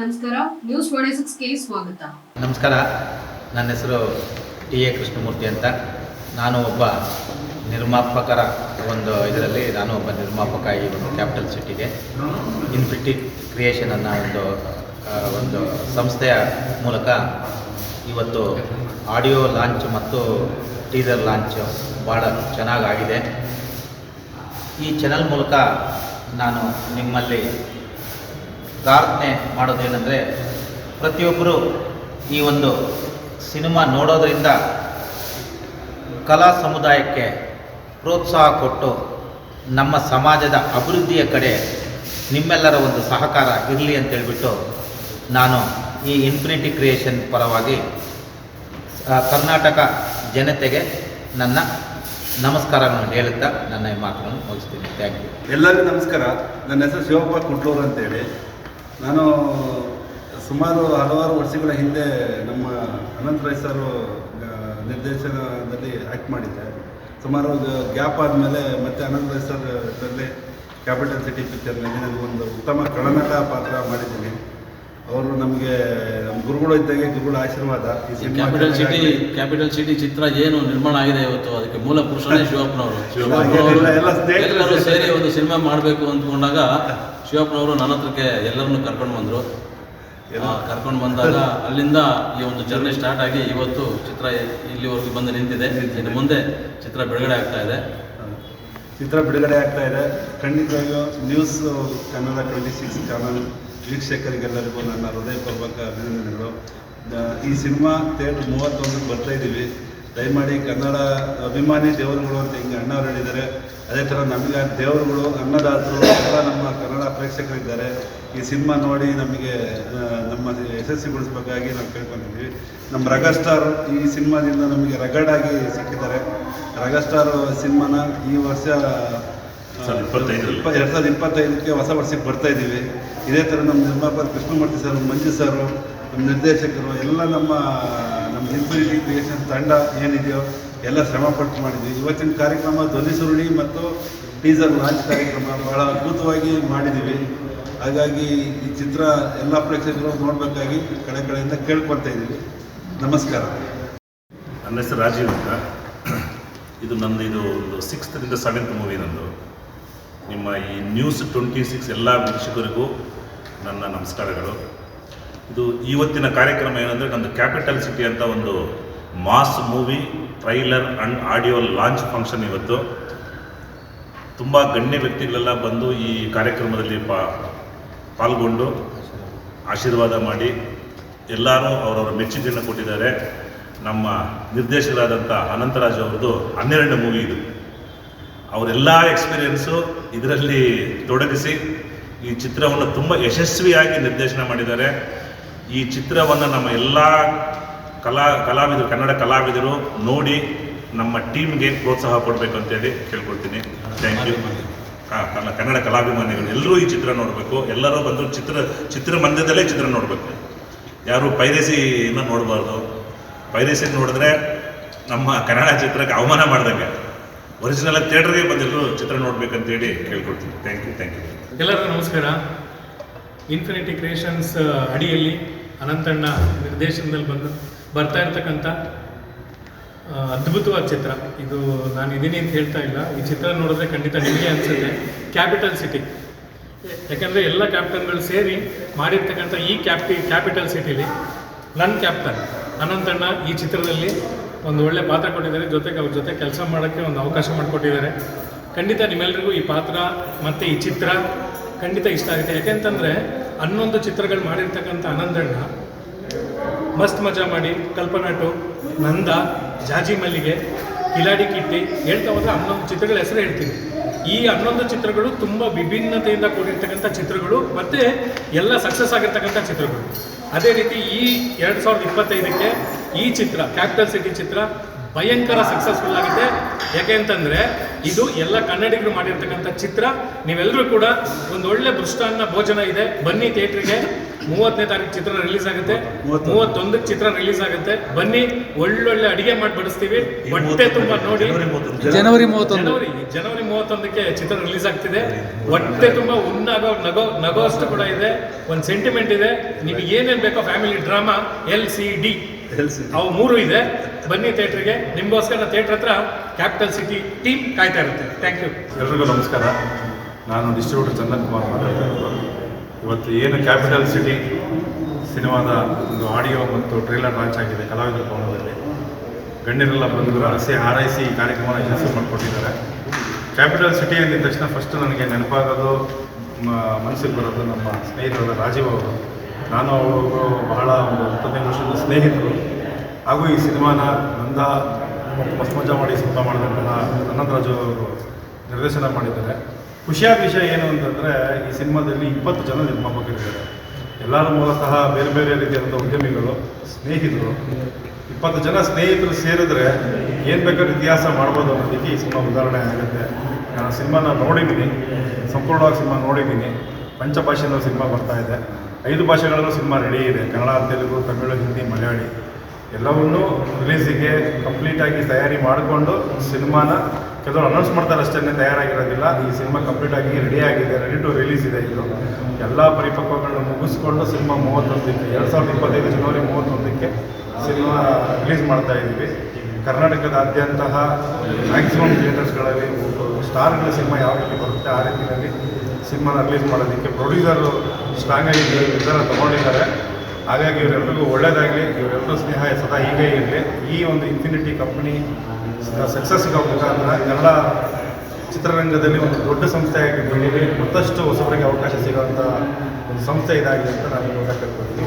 ನಮಸ್ಕಾರ ನ್ಯೂಸ್ ಸಿಕ್ಸ್ಗೆ ಸ್ವಾಗತ. ನಮಸ್ಕಾರ, ನನ್ನ ಹೆಸರು ಟಿ ಎ ಕೃಷ್ಣಮೂರ್ತಿ ಅಂತ. ನಾನು ಒಬ್ಬ ನಿರ್ಮಾಪಕರ ಒಂದು ಇದರಲ್ಲಿ ನಾನು ಒಬ್ಬ ನಿರ್ಮಾಪಕ ಈ ಒಂದು ಕ್ಯಾಪಿಟಲ್ ಸಿಟಿಗೆ ಇನ್ಫಿಟಿ ಕ್ರಿಯೇಷನ್ ಅನ್ನೋ ಒಂದು ಒಂದು ಸಂಸ್ಥೆಯ ಮೂಲಕ ಇವತ್ತು ಆಡಿಯೋ ಲಾಂಚ್ ಮತ್ತು ಟೀಸರ್ ಲಾಂಚ್ ಭಾಳ ಚೆನ್ನಾಗಾಗಿದೆ. ಈ ಚಾನಲ್ ಮೂಲಕ ನಾನು ನಿಮ್ಮಲ್ಲಿ ಪ್ರಾರ್ಥನೆ ಮಾಡೋದೇನೆಂದರೆ ಪ್ರತಿಯೊಬ್ಬರು ಈ ಒಂದು ಸಿನಿಮಾ ನೋಡೋದರಿಂದ ಕಲಾ ಸಮುದಾಯಕ್ಕೆ ಪ್ರೋತ್ಸಾಹ ಕೊಟ್ಟು ನಮ್ಮ ಸಮಾಜದ ಅಭಿವೃದ್ಧಿಯ ಕಡೆ ನಿಮ್ಮೆಲ್ಲರ ಒಂದು ಸಹಕಾರ ಇರಲಿ ಅಂತೇಳ್ಬಿಟ್ಟು ನಾನು ಈ ಇನ್ಫಿನಿಟಿ ಕ್ರಿಯೇಷನ್ ಪರವಾಗಿ ಕರ್ನಾಟಕ ಜನತೆಗೆ ನನ್ನ ನಮಸ್ಕಾರಗಳನ್ನು ಹೇಳುತ್ತಾ ನನ್ನ ಈ ಮಾತುಗಳನ್ನು ಮುಗಿಸ್ತೀನಿ. ಥ್ಯಾಂಕ್ ಯು ಎಲ್ಲರಿಗೂ ನಮಸ್ಕಾರ. ನನ್ನ ಹೆಸರು ಶಿವಪ್ಪ ಕುಟ್ಲೂರು ಅಂತೇಳಿ. ನಾನು ಸುಮಾರು ಹಲವಾರು ವರ್ಷಗಳ ಹಿಂದೆ ನಮ್ಮ ಅನಂತ ರೈ ಸರು ನಿರ್ದೇಶನದಲ್ಲಿ ಆ್ಯಕ್ಟ್ ಮಾಡಿದ್ದೆ. ಸುಮಾರು ಗ್ಯಾಪ್ ಆದಮೇಲೆ ಮತ್ತೆ Anantha Rai sir capital city ಪಿಕ್ಚರ್ನಲ್ಲಿ ಒಂದು ಉತ್ತಮ ಕಳನಟ ಪಾತ್ರ ಮಾಡಿದ್ದೀನಿ. ಅವರು ನಮಗೆ ನಮ್ಮ ಗುರುಗಳು ಇದ್ದಾಗೆ ಗುರುಗಳ ಆಶೀರ್ವಾದ. ಈ cinema capital city capital city ಚಿತ್ರ ಏನು ನಿರ್ಮಾಣ ಆಗಿದೆ ಇವತ್ತು? ಅದಕ್ಕೆ ಮೂಲ ಪುರುಷನೇ ಶಿವಪ್ಪನವರು. ಎಲ್ಲ- ಎಲ್ಲ ಎಲ್ಲರೂ ಸೇರಿ. ಒಂದು ಸಿನಿಮಾ ಮಾಡಬೇಕು ಅಂದ್ಕೊಂಡಾಗ ಶಿವಪ್ಪನವರು ನನ್ನ ಹತ್ರಕ್ಕೆ ಎಲ್ಲರನ್ನು ಕರ್ಕೊಂಡು ಬಂದರು. ಕರ್ಕೊಂಡು ಬಂದಾಗ ಅಲ್ಲಿಂದ ಈ ಒಂದು ಜರ್ನಿ ಸ್ಟಾರ್ಟ್ ಆಗಿ ಇವತ್ತು ಚಿತ್ರ ಇಲ್ಲಿವರೆಗೂ ಬಂದು ನಿಂತಿದೆ. ಇನ್ನು ಮುಂದೆ ಚಿತ್ರ ಬಿಡುಗಡೆ ಆಗ್ತಾ ಇದೆ. ಚಿತ್ರ ಬಿಡುಗಡೆ ಆಗ್ತಾ ಇದೆ. ಖಂಡಿತವಾಗಿಯೂ news Kannada twenty six channel ವೀಕ್ಷಕರಿಗೆಲ್ಲರಿಗೂ ನನ್ನ ಹೃದಯಪೂರ್ವಕ ಅಭಿನಂದನೆಗಳು. ಈ ಸಿನಿಮಾ ಥಿಯೇಟರ್ ಮೂವತ್ತೊಂದಕ್ಕೆ ಬರ್ತಾ ಇದ್ದೀವಿ. ದಯಮಾಡಿ ಕನ್ನಡ ಅಭಿಮಾನಿ ದೇವರುಗಳು ಅಂತ ಹಿಂಗೆ ಅಣ್ಣವ್ರು ಹೇಳಿದ್ದಾರೆ. ಅದೇ ಥರ ನಮಗೆ ದೇವರುಗಳು, ಅನ್ನದಾತರು ಎಲ್ಲ ನಮ್ಮ ಕನ್ನಡ ಪ್ರೇಕ್ಷಕರಿದ್ದಾರೆ. ಈ ಸಿನಿಮಾ ನೋಡಿ ನಮಗೆ ನಮ್ಮ ಯಶಸ್ವಿಗೊಳಿಸ್ಬೇಕಾಗಿ ನಾವು ಕೇಳ್ಕೊಂಡಿದ್ದೀವಿ ನಮ್ಮ ರಗಸ್ಟಾರ್ ಈ ಸಿನಿಮಾದಿಂದ ನಮಗೆ ರಗಡಾಗಿ ಸಿಕ್ಕಿದ್ದಾರೆ. ರಗಸ್ಟಾರ್ ಸಿನಿಮಾನ ಈ ವರ್ಷ ಸಾವಿರದ ಇಪ್ಪತ್ತೈದು. ಇಪ್ಪ- ಎರಡು ಸಾವಿರದ ಇಪ್ಪತ್ತೈದಕ್ಕೆ ಹೊಸ ವರ್ಷಕ್ಕೆ ಬರ್ತಾ ಇದ್ದೀವಿ ಇದೇ ಥರ ನಮ್ಮ ನಿರ್ಮಾಪಕ ಕೃಷ್ಣಮೂರ್ತಿ ಸರ್ ಮಂಜು ಸರು ನಮ್ಮ ನಿರ್ದೇಶಕರು ಎಲ್ಲ ನಮ್ಮ ನಮ್ಮ ಇನ್ಫಿನಿಟಿ ಕ್ರಿಯೇಷನ್ ತಂಡ ಏನಿದೆಯೋ ಎಲ್ಲ ಶ್ರಮಪಟ್ಟು ಮಾಡಿದ್ವಿ. ಇವತ್ತಿನ ಕಾರ್ಯಕ್ರಮ ಧ್ವನಿ ಸುರುಳಿ ಮತ್ತು ಟೀಸರ್ ಲಾಂಚ್ ಕಾರ್ಯಕ್ರಮ ಬಹಳ ಅದ್ಭುತವಾಗಿ ಮಾಡಿದ್ದೀವಿ. ಹಾಗಾಗಿ ಈ ಚಿತ್ರ ಎಲ್ಲ ಪ್ರೇಕ್ಷಕರು ನೋಡಬೇಕಾಗಿ ಕಡೆ ಕಡೆಯಿಂದ ಕೇಳ್ಕೊಳ್ತಾ ಇದ್ದೀವಿ. ನಮಸ್ಕಾರ. ನನ್ನ ಹೆಸರು ರಾಜೀವ್ ಅಂತ. ಇದು ನಂದು ಇದು ಒಂದು ಸಿಕ್ಸ್ತ್ರಿಂದ ಸೆವೆಂತ್ ಮೂವಿ ನಂದು. ನಿಮ್ಮ ಈ ನ್ಯೂಸ್ ಟ್ವೆಂಟಿ ಸಿಕ್ಸ್ ಎಲ್ಲ ವೀಕ್ಷಕರಿಗೂ ನನ್ನ ನಮಸ್ಕಾರಗಳು. ಇದು ಇವತ್ತಿನ ಕಾರ್ಯಕ್ರಮ ಏನಂದರೆ ನಮ್ಮದು ಕ್ಯಾಪಿಟಲ್ ಸಿಟಿ ಅಂತ ಒಂದು mass movie, trailer and audio launch function ಇವತ್ತು. ತುಂಬ ಗಣ್ಯ ವ್ಯಕ್ತಿಗಳೆಲ್ಲ ಬಂದು ಈ ಕಾರ್ಯಕ್ರಮದಲ್ಲಿ ಪಾ, ಪಾಲ್ಗೊಂಡು ಆಶೀರ್ವಾದ ಮಾಡಿ ಎಲ್ಲರೂ ಅವರವರ ಮೆಚ್ಚುಗೆಯನ್ನು ಕೊಟ್ಟಿದ್ದಾರೆ. ನಮ್ಮ ನಿರ್ದೇಶಕರಾದಂಥ ಅನಂತರಾಜ್ ಅವ್ರದ್ದು ಹನ್ನೆರಡನೇ ಮೂವಿ ಇದು. ಅವರೆಲ್ಲ ಎಕ್ಸ್ಪೀರಿಯನ್ಸು ಇದರಲ್ಲಿ ತೊಡಗಿಸಿ ಈ ಚಿತ್ರವನ್ನು ತುಂಬ ಯಶಸ್ವಿಯಾಗಿ ನಿರ್ದೇಶನ ಮಾಡಿದ್ದಾರೆ. ಈ ಚಿತ್ರವನ್ನು ನಮ್ಮ ಎಲ್ಲ ಕಲಾ ಕಲಾವಿದರು ಕನ್ನಡ ಕಲಾವಿದರು ನೋಡಿ ನಮ್ಮ ಟೀಮ್ಗೆ ಪ್ರೋತ್ಸಾಹ ಕೊಡಬೇಕು ಅಂತೇಳಿ ಕೇಳ್ಕೊಳ್ತೀನಿ. ಥ್ಯಾಂಕ್ ಯು ಹಾಂ ಕನ್ನಡ ಕನ್ನಡ ಕಲಾಭಿಮಾನಿಗಳು. ಎಲ್ಲರೂ ಈ ಚಿತ್ರ ನೋಡಬೇಕು. ಎಲ್ಲರೂ ಬಂದು ಚಿತ್ರ ಚಿತ್ರಮಂದಿರದಲ್ಲೇ ಚಿತ್ರ ನೋಡಬೇಕು. ಯಾರು ಪೈರಸಿನ ನೋಡಬಾರ್ದು. ಪೈರಸಿ ನೋಡಿದ್ರೆ ನಮ್ಮ ಕನ್ನಡ ಚಿತ್ರಕ್ಕೆ ಅವಮಾನ ಮಾಡ್ದಂಗೆ. ಒರಿಜಿನಲ್ ಥಿಯೇಟರ್ಗೆ ಬಂದಿದ್ರು ಚಿತ್ರ ನೋಡ್ಬೇಕಂತೇಳಿ ಕೇಳ್ಕೊಳ್ತೀನಿ ಥ್ಯಾಂಕ್ ಯು ಥ್ಯಾಂಕ್ ಯು ಎಲ್ಲರಿಗೂ ನಮಸ್ಕಾರ. ಇನ್ಫಿನಿಟಿ ಕ್ರಿಯೇಷನ್ಸ್ ಅಡಿಯಲ್ಲಿ ಅನಂತಣ್ಣ ನಿರ್ದೇಶನದಲ್ಲಿ ಬಂದು ಬರ್ತಾ ಇರ್ತಕ್ಕಂಥ ಅದ್ಭುತವಾದ ಚಿತ್ರ. ಇದು ನಾನು ಇದೀನಿ ಅಂತ ಹೇಳ್ತಾ ಇಲ್ಲ. ಈ ಚಿತ್ರ ನೋಡಿದ್ರೆ ಖಂಡಿತ ನಿಮಗೆ ಅನಿಸುತ್ತೆ. ಕ್ಯಾಪಿಟಲ್ ಸಿಟಿ ಯಾಕಂದರೆ ಎಲ್ಲ ಕ್ಯಾಪ್ಟನ್ಗಳು ಸೇರಿ ಮಾಡಿರ್ತಕ್ಕಂಥ ಈ ಕ್ಯಾಪ್ಟಿ ಕ್ಯಾಪಿಟಲ್ ಸಿಟಿಲಿ ನನ್ನ ಕ್ಯಾಪ್ಟನ್ ಅನಂತಣ್ಣ ಈ ಚಿತ್ರದಲ್ಲಿ ಒಂದು ಒಳ್ಳೆ ಪಾತ್ರ ಕೊಟ್ಟಿದ್ದಾರೆ. ಜೊತೆಗೆ ಅವ್ರ ಜೊತೆ ಕೆಲಸ ಮಾಡೋಕ್ಕೆ ಒಂದು ಅವಕಾಶ ಮಾಡಿಕೊಟ್ಟಿದ್ದಾರೆ. ಖಂಡಿತ ನಿಮ್ಮೆಲ್ಲರಿಗೂ ಈ ಪಾತ್ರ ಮತ್ತು ಈ ಚಿತ್ರ ಖಂಡಿತ ಇಷ್ಟ ಆಗುತ್ತೆ. ಯಾಕೆಂತಂದರೆ ಹನ್ನೊಂದು ಚಿತ್ರಗಳು ಮಾಡಿರ್ತಕ್ಕಂಥ ಆನಂದಣ್ಣ, ಮಸ್ತ್ ಮಜಾ ಮಾಡಿ ಕಲ್ಪನಾಟು ನಂದ, ಜಾಜಿ ಮಲ್ಲಿಗೆ, ಕಿಲಾಡಿ ಕಿಟ್ಟಿ ಹೇಳ್ತಾ ಹೋದ್ರೆ ಹನ್ನೊಂದು ಚಿತ್ರಗಳ ಹೆಸರು ಹೇಳ್ತೀನಿ. ಈ ಹನ್ನೊಂದು ಚಿತ್ರಗಳು ತುಂಬ ವಿಭಿನ್ನತೆಯಿಂದ ಕೂಡಿರ್ತಕ್ಕಂಥ ಚಿತ್ರಗಳು ಮತ್ತು ಎಲ್ಲ ಸಕ್ಸಸ್ ಆಗಿರ್ತಕ್ಕಂಥ ಚಿತ್ರಗಳು. ಅದೇ ರೀತಿ ಈ ಎರಡು ಸಾವಿರದ ಇಪ್ಪತ್ತೈದಕ್ಕೆ ಈ ಚಿತ್ರ ಕ್ಯಾಪಿಟಲ್ ಸಿಟಿ ಚಿತ್ರ ಭಯಂಕರ ಸಕ್ಸಸ್ಫುಲ್ ಆಗಿದೆ. ಯಾಕೆ ಅಂತಂದ್ರೆ ಇದು ಎಲ್ಲ ಕನ್ನಡಿಗರು ಮಾಡಿರ್ತಕ್ಕಂಥ ಚಿತ್ರ. ನೀವೆಲ್ಲರೂ ಕೂಡ ಒಂದು ಒಳ್ಳೆ ಭೋಜನ ಇದೆ. ಬನ್ನಿ ಥಿಯೇಟ್ರಿಗೆ. ಮೂವತ್ತನೇ ತಾರೀಕು ಚಿತ್ರ ರಿಲೀಸ್ ಆಗುತ್ತೆ. ಮೂವತ್ತೊಂದು. ಮೂವತ್ತೊಂದಕ್ಕೆ ಚಿತ್ರ ರಿಲೀಸ್ ಆಗುತ್ತೆ. ಬನ್ನಿ ಒಳ್ಳೊಳ್ಳೆ ಅಡಿಗೆ ಮಾಡಿ ಬಡಿಸ್ತೀವಿ. ಹೊಟ್ಟೆ ತುಂಬಾ ನೋಡಿ. ಜನವರಿ ಮೂವತ್ತೊಂದು. ಜನವರಿ ಜನವರಿ ಮೂವತ್ತೊಂದಕ್ಕೆ ಚಿತ್ರ ರಿಲೀಸ್ ಆಗ್ತಿದೆ. ಹೊಟ್ಟೆ ತುಂಬಾ ಉನ್ನಾಗೋ ನಗೋ ನಗೋ ಅಷ್ಟು ಕೂಡ ಇದೆ. ಒಂದು ಸೆಂಟಿಮೆಂಟ್ ಇದೆ. ನಿಮಗೆ ಏನೇನು ಬೇಕೋ family drama L C D ಅವು ಮೂರು ಇದೆ. ಬನ್ನಿ ಥಿಯೇಟ್ರಿಗೆ. ನಿಮಗೋಸ್ಕರ ಥಿಯೇಟ್ರ್ ಹತ್ರ ಕ್ಯಾಪಿಟಲ್ ಸಿಟಿ ಟೀಮ್ ಕಾಯ್ತಾ ಇರುತ್ತೆ. Thank you. ಎಲ್ರಿಗೂ ನಮಸ್ಕಾರ. ನಾನು ಡಿಸ್ಟ್ರಿಬ್ಯೂಟರ್ ಚಂದನ್ ಕುಮಾರ್ ಮಾತಾಡ್ತಾ ಇರೋದು. ಇವತ್ತು ಏನು ಕ್ಯಾಪಿಟಲ್ ಸಿಟಿ ಸಿನಿಮಾದ ಒಂದು ಆಡಿಯೋ ಮತ್ತು ಟ್ರೈಲರ್ ಲಾಂಚ್ ಆಗಿದೆ ಕಲಾವಿದರ ಭವನದಲ್ಲಿ. ಗಣ್ಯರೆಲ್ಲ ಬಂದು ಹಸಿ ಹಾರೈಸಿ ಈ ಕಾರ್ಯಕ್ರಮ ಯಶಸ್ವಿ ಮಾಡಿಕೊಟ್ಟಿದ್ದಾರೆ. ಕ್ಯಾಪಿಟಲ್ ಸಿಟಿ ಅಂದಿದ ತಕ್ಷಣ ಫಸ್ಟ್ ನನಗೆ ನೆನಪಾಗೋದು ಮನಸ್ಸಿಗೆ ಬರೋದು ನಮ್ಮ ಸ್ನೇಹಿತರಾದ ರಾಜೀವ್ ಅವರು. ನಾನು ಅವರು ಬಹಳ ಒಂದು ಸ್ನೇಹಿತರು, ಹಾಗೂ ಈ ಸಿನಿಮಾನ ನಂದ ಮತ್ತು ಮಸ್ತ್ ಮಜಾ ಮಾಡಿ ಸಿನಿಮಾ ಮಾಡಿದಂತಹ ಅನಂತರಾಜು ಅವರು ನಿರ್ದೇಶನ ಮಾಡಿದ್ದಾರೆ. ಖುಷಿಯಾದ ವಿಷಯ ಏನು ಅಂತಂದರೆ, ಈ ಸಿನಿಮಾದಲ್ಲಿ ಇಪ್ಪತ್ತು ಜನ ನಿರ್ಮಾಪಕರಿದ್ದಾರೆ. ಎಲ್ಲರೂ ಮೂಲತಃ ಬೇರೆ ಬೇರೆ ರೀತಿಯಾದಂಥ ಉದ್ಯಮಿಗಳು, ಸ್ನೇಹಿತರು. ಇಪ್ಪತ್ತು ಜನ ಸ್ನೇಹಿತರು ಸೇರಿದ್ರೆ ಏನು ಬೇಕಾದ್ರೂ ಇತಿಹಾಸ ಮಾಡ್ಬೋದು ಅನ್ನೋದಕ್ಕೆ ಈ ಸಿನಿಮಾ ಉದಾಹರಣೆ ಆಗುತ್ತೆ. ನಾನು ಸಿನಿಮಾನ ನೋಡಿದ್ದೀನಿ, ಸಂಪೂರ್ಣವಾಗಿ ಸಿನಿಮಾ ನೋಡಿದ್ದೀನಿ. ಪಂಚಭಾಷೆಯಿಂದ ಸಿನಿಮಾ ಬರ್ತಾ ಇದೆ. ಐದು ಭಾಷೆಗಳಲ್ಲೂ ಸಿನಿಮಾ ರೆಡಿ ಇದೆ. ಕನ್ನಡ, ತೆಲುಗು, ತಮಿಳು, ಹಿಂದಿ, ಮಲಯಾಳಿ. ಎಲ್ಲವನ್ನೂ ರಿಲೀಸಿಗೆ ಕಂಪ್ಲೀಟಾಗಿ ತಯಾರಿ ಮಾಡಿಕೊಂಡು ಸಿನಿಮಾನ ಕೆಲವರು ಅನೌನ್ಸ್ ಮಾಡ್ತಾರೆ ಅಷ್ಟೇ ತಯಾರಾಗಿರೋದಿಲ್ಲ. ಈ ಸಿನಿಮಾ ಕಂಪ್ಲೀಟಾಗಿ ರೆಡಿ ಆಗಿದೆ ರೆಡಿ ಟು ರಿಲೀಸ್ ಇದೆ ಇದು. ಎಲ್ಲ ಪರಿಪಕ್ವಗಳನ್ನ ಮುಗಿಸ್ಕೊಂಡು ಸಿನಿಮಾ ಮೂವತ್ತೊಂದಕ್ಕೆ, ಎರಡು ಸಾವಿರದ ಇಪ್ಪತ್ತೈದು ಜನವರಿ ಮೂವತ್ತೊಂದಕ್ಕೆ ಸಿನಿಮಾ ರಿಲೀಸ್ ಮಾಡ್ತಾ ಇದ್ದೀವಿ ಕರ್ನಾಟಕದಾದ್ಯಂತ ಮ್ಯಾಕ್ಸಿಮಮ್ ಥಿಯೇಟರ್ಸ್ಗಳಲ್ಲಿ ಸ್ಟಾರ್ಗಳ ಸಿನಿಮಾ ಯಾವ ರೀತಿ ಬರುತ್ತೆ ಆ ರೀತಿಯಲ್ಲಿ ಸಿನಿಮಾನ ರಿಲೀಸ್ ಮಾಡೋದಕ್ಕೆ ಪ್ರೊಡ್ಯೂಸರು ಸ್ಟ್ರಾಂಗಾಗಿ ನಿರ್ಧಾರ ತಗೊಂಡಿದ್ದಾರೆ. ಹಾಗಾಗಿ ಇವರೆಲ್ಲರಿಗೂ ಒಳ್ಳೆಯದಾಗಲಿ ಇವರೆಲ್ಲರೂ ಸ್ನೇಹ ಸದಾ ಹೀಗೆ ಇರಲಿ. ಈ ಒಂದು ಇನ್ಫಿನಿಟಿ ಕಂಪ್ನಿ ಸಕ್ಸಸ್ ಸಿಗೋ ಎಲ್ಲ ಚಿತ್ರರಂಗದಲ್ಲಿ ಒಂದು ದೊಡ್ಡ ಸಂಸ್ಥೆಯಾಗಿ ಬೆಳೀಲಿ. ಮತ್ತಷ್ಟು ಹೊಸಬರಿಗೆ ಅವಕಾಶ ಸಿಗೋವಂಥ ಒಂದು ಸಂಸ್ಥೆ ಇದಾಗಿದೆ ಅಂತ ನಾನು ಕೇಳ್ಕೊಳ್ತೀನಿ